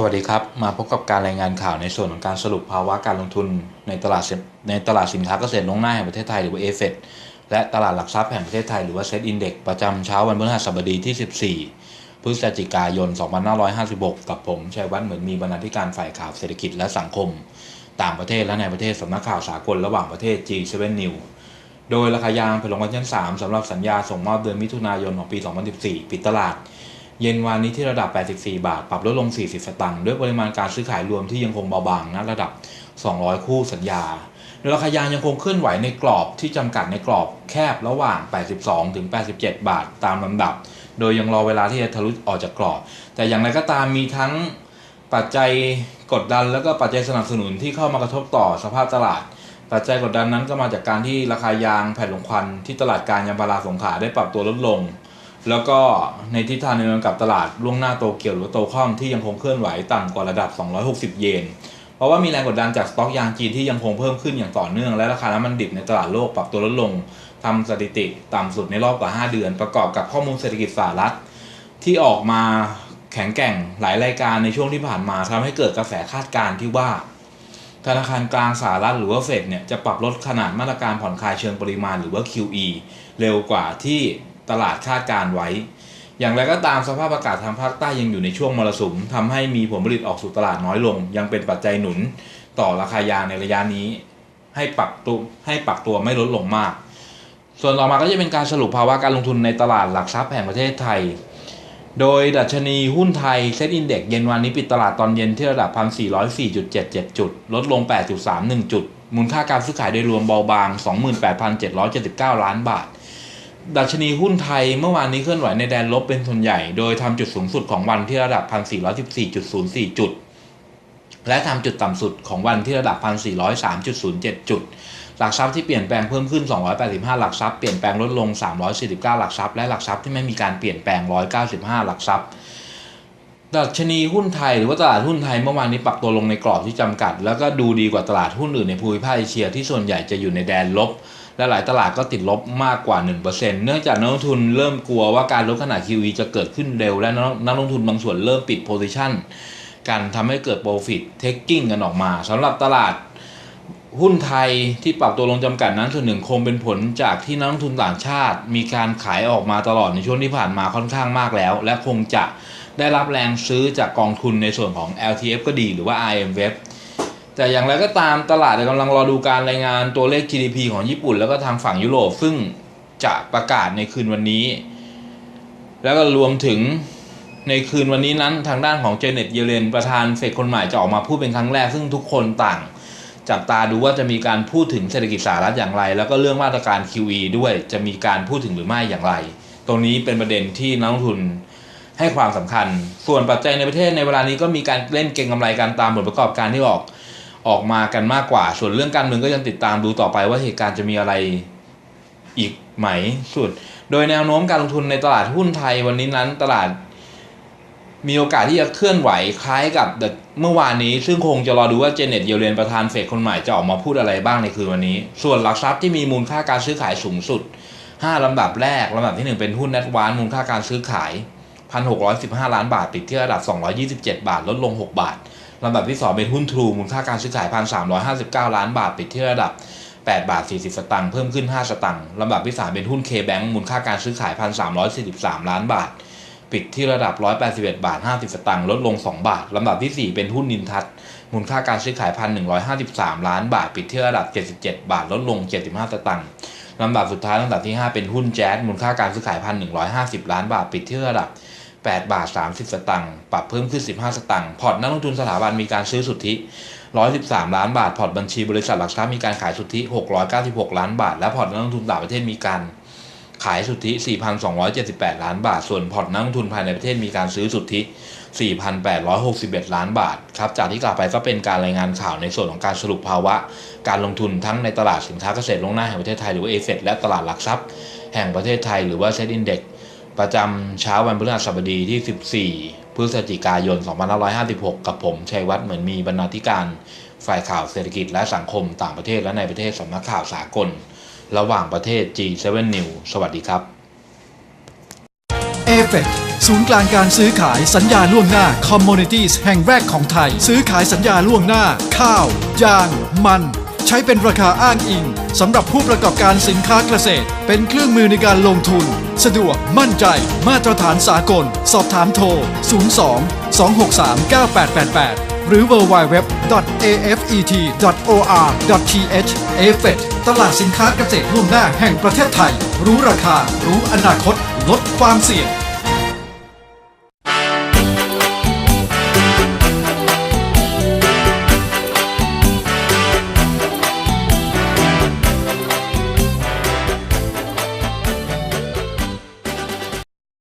สวัสดีครับ มาพบกับการรายงานข่าวในส่วนของการสรุปภาวะการลงทุนในตลาดในตลาดสินค้าเกษตรลงหน้าแห่งประเทศไทยหรือว่าเอฟและตลาดหลักทรัพย์แห่งประเทศไทยหรือว่าเซ็ตอินเด็กประจำเช้าวันพฤหัสบดีที่ 14 พฤศจิกายน 2556 กับผมชัยวัฒน์เหมือนมีบรรณาธิการฝ่ายข่าวเศรษฐกิจและสังคม ต่างประเทศและในประเทศสำนักข่าวสากลระหว่างประเทศ G7 News โดยราคายางผลลงวันชั้น 3สำหรับสัญญาส่งมอบเดือนมิถุนายนของปี 2014 ปิดตลาด เย็นวานนี้ที่ระดับ 84 บาท ปรับลดลง 40 สตางค์ ด้วยปริมาณการซื้อขายรวมที่ยังคงเบาบางณระดับ 200 คู่สัญญา โดยราคายางยังคงเคลื่อนไหวในกรอบที่จำกัดในกรอบแคบระหว่าง 82 ถึง 87 บาทตามลำดับ โดยยังรอเวลาที่จะทะลุออกจากกรอบ แต่อย่างไรก็ตามมีทั้งปัจจัยกดดันแล้วก็ปัจจัยสนับสนุนที่เข้ามากระทบต่อสภาพตลาด ปัจจัยกดดันนั้นก็มาจากการที่ราคายางแผ่นลงควันที่ตลาดการยางพาราสงขลาได้ปรับตัวลดลง แล้วก็ในทิศทางเดียวกันกับตลาดล่วงหน้าโตเกียวหรือโตคอมที่ยังคงเคลื่อนไหวต่ำกว่าระดับ 260 เยน เพราะว่ามีแรงกดดันจากสต็อกยางจีนที่ยังคงเพิ่มขึ้นอย่างต่อเนื่องและราคาน้ำมันดิบในตลาดโลกปรับตัวลดลงทำสถิติต่ำสุดในรอบกว่า 5 เดือน ประกอบกับข้อมูลเศรษฐกิจสหรัฐ ที่ออกมาแข็งแกร่งหลายรายการในช่วงที่ผ่านมาทำให้เกิดกระแสคาดการณ์ที่ว่า ธนาคารกลางสหรัฐหรือว่าเฟดเนี่ยจะปรับลดขนาดมาตรการผ่อนคลายเชิงปริมาณหรือว่า QE เร็วกว่าที่ ตลาดคาดการไว้ อย่างไรก็ตามสภาพอากาศทางภาคใต้ยังอยู่ในช่วงมรสุมทำให้มีผลผลิตออกสู่ตลาดน้อยลง ยังเป็นปัจจัยหนุนต่อราคายางในระยะนี้ ให้ปรับตัวให้ปรับตัวไม่ลดลงมาก ส่วนต่อมาก็จะเป็นการสรุปภาวะการลงทุนในตลาดหลักทรัพย์แห่งประเทศไทย โดยดัชนีหุ้นไทยเซ็ตอินเด็กเย็นวันนี้ปิดตลาดตอนเย็นที่ระดับ 1,404.77 จุด ลดลง 8.31 จุดมูลค่าการซื้อขายโดยรวมเบาบาง 28,779 ล้านบาท ดัชนีหุ้นไทยเมื่อวานนี้เคลื่อนไหวในแดนลบเป็นส่วนใหญ่ โดยทำจุดสูงสุดของวันที่ระดับ 1,414.04 จุด และทำจุดต่ำสุดของวันที่ระดับ 1,403.07 จุด หลักทรัพย์ที่เปลี่ยนแปลงเพิ่มขึ้น 285 หลักทรัพย์ เปลี่ยนแปลงลดลง 349 หลักทรัพย์ และหลักทรัพย์ที่ไม่มีการเปลี่ยนแปลง 195 หลักทรัพย์ดัชนีหุ้นไทยหรือว่าตลาดหุ้นไทยเมื่อวานนี้ปรับตัวลงในกรอบที่จำกัด แล้วก็ดูดีกว่าตลาดหุ้นอื่นในภูมิภาคเอเชียที่ส่วนใหญ่จะอยู่ในแดนลบ และหลายตลาดก็ติดลบมากกว่า 1%เนื่องจากนักลงทุนเริ่มกลัวว่าการลดขนาด QE จะเกิดขึ้นเร็ว และนักลงทุนบางส่วนเริ่มปิดโพซิชันกันทำให้เกิด profit taking กันออกมาสำหรับตลาดหุ้นไทยที่ปรับตัวลงจำกัดนั้นส่วนหนึ่งคงเป็นผลจากที่นักลงทุนต่างชาติ มีการขายออกมาตลอดในช่วงที่ผ่านมาค่อนข้างมากแล้ว และคงจะได้รับแรงซื้อจากกองทุนในส่วนของ LTF ก็ดีหรือว่า IMF แต่อย่างไรก็ตามตลาดกำลังรอดูการรายงานตัวเลข GDP ของญี่ปุ่น แล้วก็ทางฝั่งยุโรป ซึ่งจะประกาศในคืนวันนี้ แล้วก็รวมถึงในคืนวันนี้นั้นทางด้านของเจเน็ตเยเลนประธานเฟดคนใหม่จะออกมาพูดเป็นครั้งแรก ซึ่งทุกคนต่าง จับตาดูว่าจะมีการพูดถึงเศรษฐกิจสหรัฐอย่างไร แล้วก็เรื่องมาตรการ QE ด้วยจะมีการพูดถึงหรือไม่อย่างไร ตรงนี้เป็นประเด็นที่นักลงทุนให้ความสำคัญ ส่วนปัจจัยในประเทศในเวลานี้ก็มีการเล่นเก็งกำไรการตามผลประกอบการที่ออก ออกมากันมากกว่า ส่วนเรื่องการเมืองก็ยังติดตามดูต่อไปว่าเหตุการณ์จะมีอะไรอีกไหมสุด โดยแนวโน้มการลงทุนในตลาดหุ้นไทยวันนี้นั้นตลาดมีโอกาสที่จะเคลื่อนไหวคล้ายกับเมื่อวานนี้ ซึ่งคงจะรอดูว่าเจเน็ตเยเลนประธานเฟดคนใหม่จะออกมาพูดอะไรบ้างในคืนวันนี้ ส่วนหลักทรัพย์ที่มีมูลค่าการซื้อขายสูงสุด 5 ลำดับแรก ลำดับที่ 1 เป็นหุ้น n น t วานมูลค่าการซื้อขาย 1,615 ล้านบาทปิดที่ระดับ 227 บาท ลดลง 6 บาท ลำดับที่ 2 เป็นหุ้นทรูมูลค่าการซื้อขาย 1,359 ล้านบาท ปิดที่ระดับ 8 บาท 40 สตางค์เพิ่มขึ้น 5 สตางค์ลำดับที่ 3 เป็นหุ้น K-Bank มูลค่าการซื้อขาย 1,343 ล้านบาท ปิดที่ระดับ 181 บาท 50 สตางค์ลดลง 2 บาท ลำดับที่ 4 เป็นหุ้นนินทัศมูลค่าการซื้อขาย 1,153 ล้านบาท ปิดที่ระดับ 77 บาท ลดลง 75 สตางค์ลำดับสุดท้ายลำดับที่ 5 เป็นหุ้นแจ๊สมูลค่าการซื้อขาย 1,150 ล้านบาท ปิดที่ระดับ 8 บาท 30 สตางค์ปรับเพิ่มขึ้น 15 สตางค์พอร์ตนักลงทุนสถาบันมีการซื้อสุทธิ 113 ล้านบาท พอร์ตบัญชีบริษัทหลักทรัพย์มีการขายสุทธิ 696 ล้านบาท และพอร์ตนักลงทุนต่างประเทศมีการขายสุทธิ 4,278 ล้านบาท ส่วนพอร์ตนักลงทุนภายในประเทศมีการซื้อสุทธิ 4,861 ล้านบาท ครับ จากที่กล่าวไปก็เป็นการรายงานข่าวในส่วนของการสรุปภาวะ การลงทุนทั้งในตลาดสินค้าเกษตรลงหน้าแห่งประเทศไทยหรือว่าเอเฟและตลาดหลักทรัพย์ แห่งประเทศไทยหรือว่าเซ็ตอินเด็ก ประจำเช้าวันพฤหัสบดีที่ 14 พฤศจิกายน 2556 กับผมชัยวัฒน์เหมือนมีบรรณาธิการ ฝ่ายข่าวเศรษฐกิจและสังคมต่างประเทศและในประเทศสำนักข่าวสากล ระหว่างประเทศ G7 News สวัสดีครับเฟศูนย์กลางการซื้อขายสัญญาล่วงหน้า Commodities แห่งแรกของไทย ซื้อขายสัญญาล่วงหน้า ข้าว ยาง มัน ใช้เป็นราคาอ้างอิงสำหรับผู้ประกอบการสินค้าเกษตร เป็นเครื่องมือในการลงทุน สะดวกมั่นใจ มาตรฐานสากล สอบถามโทร 02 263 9888 หรือ www.afet.or.th AFET ตลาดสินค้าเกษตรล่วงหน้าแห่งประเทศไทย รู้ราคา รู้อนาคต ลดความเสี่ยง